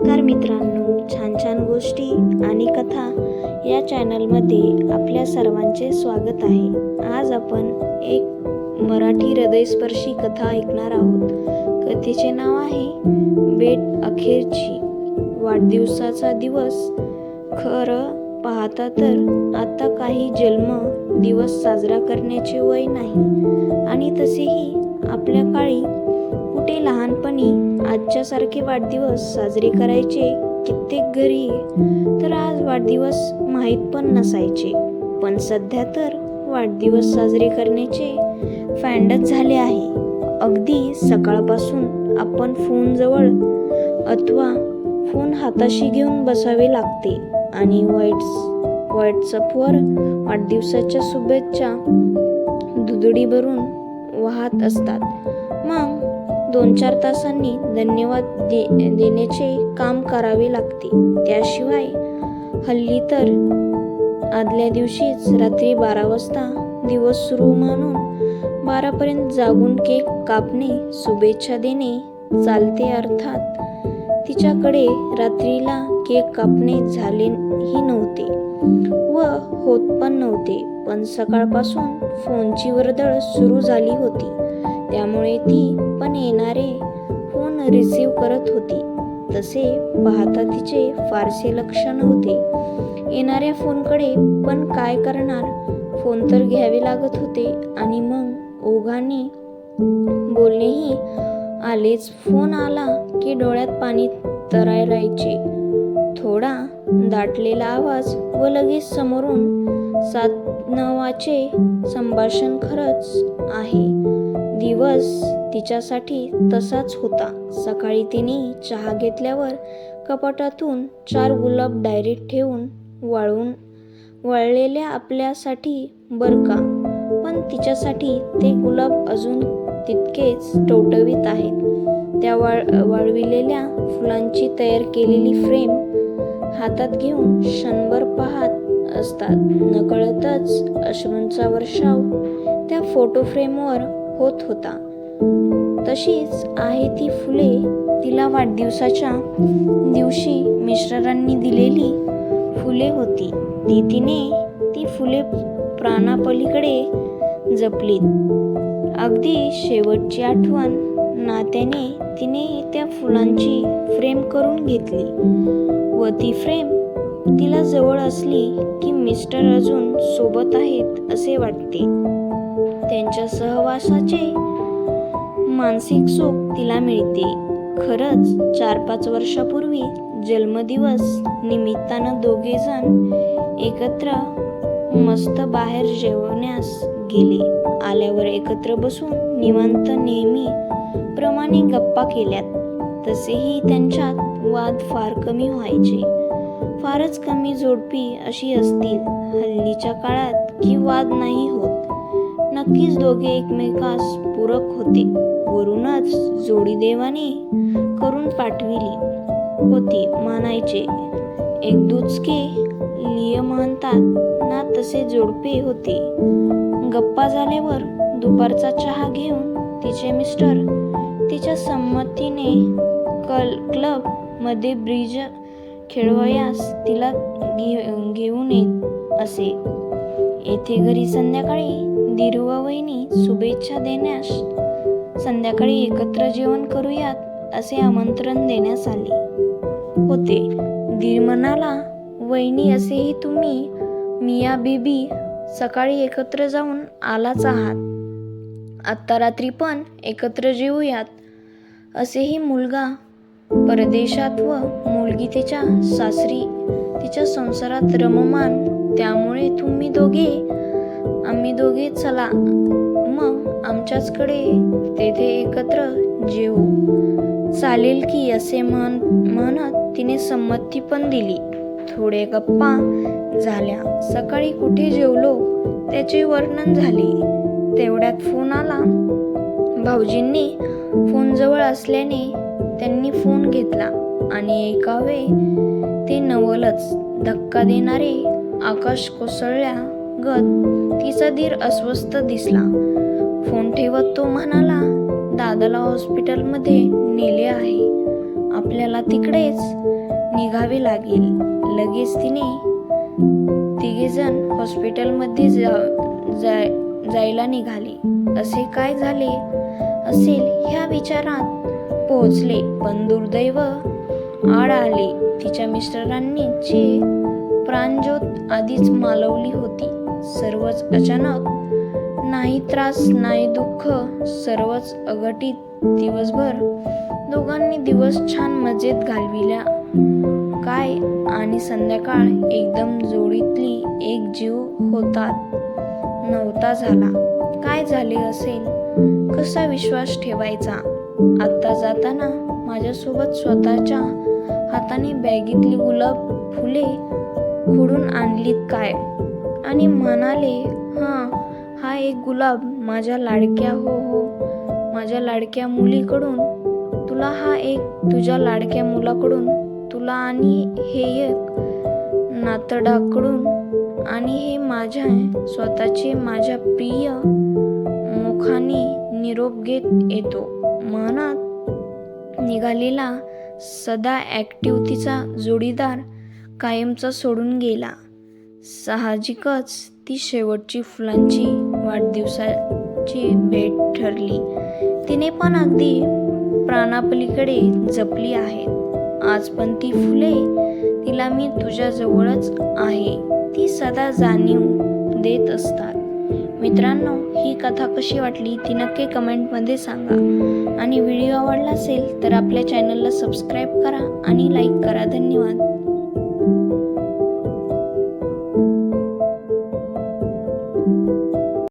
नमस्कार मित्रांनो छान छान गोष्टी आणि कथा या चॅनलमध्ये आपल्या सर्वांचे स्वागत आहे. आज आपण एक मराठी हृदयस्पर्शी कथा ऐकणार आहोत. कथेचे नाव आहे बेट अखेरची. वाढदिवसाचा दिवस. खरं पाहता तर आता काही जन्म दिवस साजरा करण्याचे वय नाही. आणि तसेही आपल्या काळी कुठे लहानपणी आजच्यासारखे वाढदिवस साजरे करायचे कित्येक घरी तर आज वाढदिवस माहीत पण नसायचे. पण सध्या तर वाढदिवस साजरे करण्याचे फॅन्डच झाले आहे. अगदी सकाळपासून आपण फोनजवळ अथवा फोन हाताशी घेऊन बसावे लागते आणि व्हॉट्स व्हॉट्सअपवर वाढदिवसाच्या शुभेच्छा दुधडी भरून वाहत असतात. मग दोन चार तासांनी धन्यवाद दे देण्याचे काम करावे लागते. त्याशिवाय हल्ली तर आदल्या दिवशीच रात्री बारा वाजता दिवस सुरू म्हणून बारापर्यंत जागून केक कापणे शुभेच्छा देणे चालते अर्थात तिच्याकडे रात्रीला केक कापणे झालेही नव्हते व होत पण नव्हते. पण सकाळपासून फोनची वर्दळ सुरू झाली होती. त्यामुळे ती पण येणारे फोन रिसीव करत होती. तसे पाहता तिचे फारसे लक्ष नव्हते. येणाऱ्या फोनकडे पण काय करणार? फोन तर घ्यावे लागत होते आणि मग ओघाने बोलणेही आलेच फोन आला की डोळ्यात पाणी तरारायचे थोडा दाटलेला आवाज व लगेच समोरून सात नवाचे संभाषण खरंच आहे. दिवस तिच्यासाठी तसाच होता. सकाळी तिने चहा घेतल्यावर कपाटातून चार गुलाब डायरीत ठेवून वाळून वळलेल्या आपल्यासाठी बरं का? पण तिच्यासाठी ते गुलाब अजून तितकेच टवटवीत आहेत. त्या वाळ वाळविलेल्या फुलांची तयार केलेली फ्रेम हातात घेऊन क्षणभर पाहत असतात. नकळतच अश्रूंचा वर्षाव त्या फोटो फ्रेमवर होत होता. तशीच आहे ती फुले तिला वाढदिवसाच्या दिवशी मिश्रांनी दिलेली फुले होती. ती तिने ती फुले प्राणापलीकडे जपलीत. अगदी शेवटची आठवण नात्याने तिने त्या फुलांची फ्रेम करून घेतली व ती फ्रेम तिला जवळ असली की मिस्टर अजून सोबत आहेत असे वाटते. त्यांच्या सहवासाचे मानसिक सुख तिला मिळते. खरंच चार पाच वर्षापूर्वी जन्मदिवस निमित्तानं दोघे जण एकत्र मस्त बाहेर जेवण्यास गेले. आल्यावर एकत्र बसून निवांत नेहमी प्रमाणे गप्पा केल्यात. तसेही त्यांच्यात वाद फार कमी व्हायचे. फारच कमी जोडपी अशी असतील. हल्लीच्या काळात की वाद नाही होत. नक्कीच दोघे एकमेकास पूरक होते. वरूनच जोडी देवाने करून पाठविली होती. म्हणायचे एक दुचके लिय म्हणतात ना तसे जोडपे होते. गप्पा झाल्यावर दुपारचा चहा घेऊन तिचे मिस्टर तिच्या संमतीने कल क्लबमध्ये ब्रिज खेळवयास तिला घे घेऊन येत असे. येथे घरी संध्याकाळी दिरुवावहिनी शुभेच्छा देण्यास संध्याकाळी एकत्र जेवण करूयात असे आमंत्रण देण्यास आले. होते. धीर म्हणाला वहिनी असेही तुम्ही मिया बीबी सकाळी एकत्र जाऊन आलाच आहात. आत्ता रात्री पण एकत्र जेवूयात असेही मुलगा परदेशात व मुलगी तिच्या सासरी तिच्या संसारात रममान त्यामुळे तुम्ही दोघे आम्ही दोघे चला. मग आमच्याचकडे तेथे एकत्र जेवू चालेल की असे म्हण म्हणत तिने संमती पण दिली. थोडे गप्पा झाल्या. सकाळी कुठे जेवलो त्याचे वर्णन झाले. तेवढ्यात फोन आला. भाऊजींनी फोन जवळ असल्याने त्यांनी फोन घेतला आणि एकावे ते नवलच धक्का देणारे आकाश कोसळल्या गत. तिचा धीर अस्वस्थ दिसला. फोन ठेवत तो म्हणाला दादाला हॉस्पिटलमध्ये नेले आहे. आपल्याला तिकडेच निघावे लागेल. लगेच तिने तिघेजण हॉस्पिटलमध्ये जा जाय जायला निघाले. असे काय झाले असेल ह्या विचारात पोहोचले पण दुर्दैव आड आले. तिच्या मिस्टरांनी जी प्राणज्योत आधीच मालवली होती. सर्वच अचानक नाही त्रास नाही दुःख सर्वच अघटित दिवसभर दोघांनी दिवस छान मजेत घालविल्या. काय आणि संध्याकाळ एकदम जोडीतली एक जीव होतात. नव्हता झाला. काय झाले असेल? कसा विश्वास ठेवायचा? आत्ता जाताना माझ्यासोबत स्वतःच्या हाताने बॅगेतली गुलाब फुले खोडून आणलीत काय? आणि म्हणाले हां हा एक गुलाब माझ्या लाडक्या हो हो माझ्या लाडक्या मुलीकडून. तुला हा एक तुझ्या लाडक्या मुलाकडून तुला आणि हे एक नातडाकडून आणि हे माझ्या स्वतःचे माझ्या प्रिय मुखाने निरोप घेत येतो. मनात निघालेला सदा ॲक्टिव्ह तिचा जोडीदार कायमचा सोडून गेला. साहजिकच ती शेवटची फुलांची वाढदिवसाची भेट ठरली. तिने पण अगदी प्राणापलीकडे जपली आहेत आज पण ती फुले तिला मी तुझ्याजवळच आहे. ती सदा जाणीव देत असतात. मित्रांनो ही कथा कशी वाटली ती नक्की कमेंटमध्ये सांगा. आणि व्हिडिओ आवडला असेल तर आपल्या चॅनलला सबस्क्राईब करा आणि लाईक करा. धन्यवाद.